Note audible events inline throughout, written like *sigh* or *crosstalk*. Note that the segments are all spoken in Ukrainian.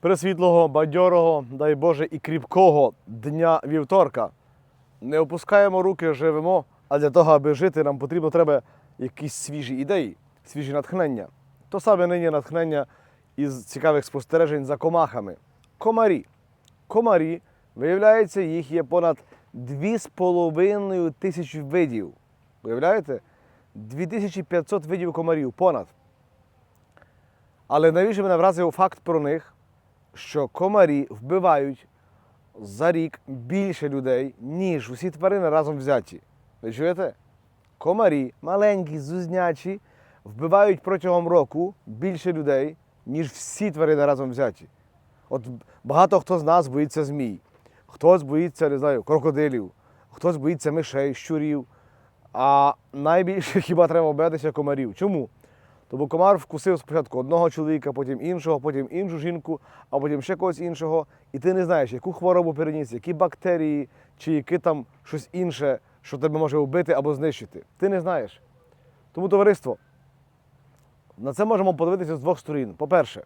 Пресвітлого, бадьорого, дай Боже, і кріпкого дня вівторка. Не опускаємо руки, живемо, а для того, аби жити, нам потрібно треба якісь свіжі ідеї, свіжі натхнення. То саме нині натхнення із цікавих спостережень за комахами. Комарі. Комарі, виявляється, їх є понад 2,5 тисячі видів. Уявляєте? 2500 видів комарів понад. Але найбільше мене вразив факт про них, що комарі вбивають за рік більше людей, ніж усі тварини разом взяті. Ви чуєте? Комарі, маленькі, зузнячі, вбивають протягом року більше людей, ніж всі тварини разом взяті. От багато хто з нас боїться змій, хтось боїться, не знаю, крокодилів, хтось боїться мишей, щурів. А найбільше *laughs* хіба треба боятися комарів. Чому? Тому комар вкусив спочатку одного чоловіка, потім іншого, потім іншу жінку, а потім ще когось іншого. І ти не знаєш, яку хворобу переніс, які бактерії, чи яке там щось інше, що тебе може вбити або знищити. Ти не знаєш. Тому товариство, на це можемо подивитися з двох сторін. По-перше,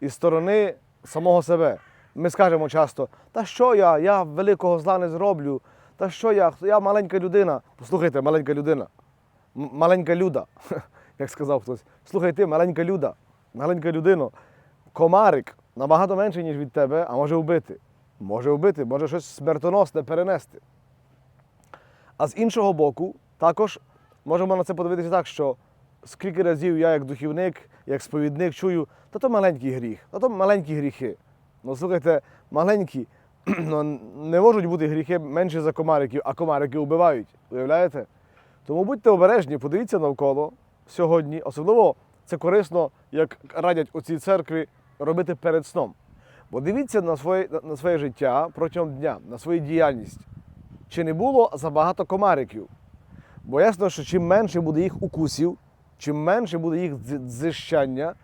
із сторони самого себе. Ми скажемо часто, та що я, я великого зла не зроблю, та що я, я маленька людина. Послухайте, маленька людина, маленька люда, *laughs* як сказав хтось. Слухай ти, маленька люда, маленька людино, комарик набагато менший, ніж від тебе, а може вбити. Може вбити, може щось смертоносне перенести. А з іншого боку, також можемо на це подивитися так, що скільки разів я, як духівник, як сповідник, чую, та то маленький гріх, та то маленькі гріхи. Ну, слухайте, маленькі *clears throat* ну, не можуть бути гріхи менші за комариків, а комарики вбивають. Уявляєте? Тому будьте обережні, подивіться навколо сьогодні. Особливо це корисно, як радять у цій церкві, робити перед сном. Бо дивіться на своє, на своє життя протягом дня, на свою діяльність. Чи не було забагато комариків? Бо ясно, що чим менше буде їх укусів, чим менше буде їх дзи- дзищання,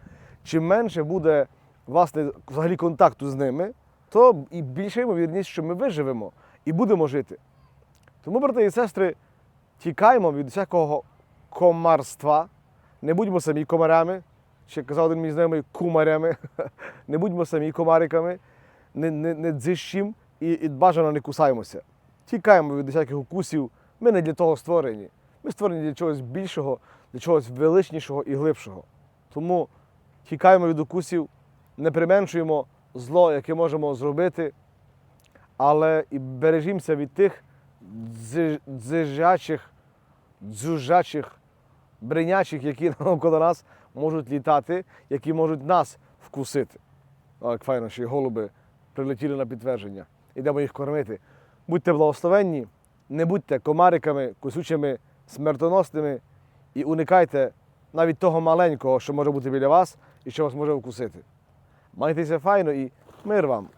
чим менше буде власне взагалі контакту з ними, то і більше ймовірність, що ми виживемо і будемо жити. Тому, брати і сестри, тікаємо від всякого комарства, не будьмо самі комарями, ще казав один мій знайомий кумарями, *laughs* не будьмо самі комариками, не, не, не дзищим і, і бажано не кусаємося. Тікаємо від всяких укусів. Ми не для того створені. Ми створені для чогось більшого, для чогось величнішого і глибшого. Тому тікаємо від укусів, не применшуємо зло, яке можемо зробити, але і бережімося від тих дзижачих, дзюжачих, бренячих, які *laughs* навколо нас можуть літати, які можуть нас вкусити. Як файно, що голуби прилетіли на підтвердження. Ідемо їх кормити. Будьте благословенні, не будьте комариками, кусючими, смертоносними і уникайте навіть того маленького, що може бути біля вас і що вас може вкусити. Майтеся файно і мир вам!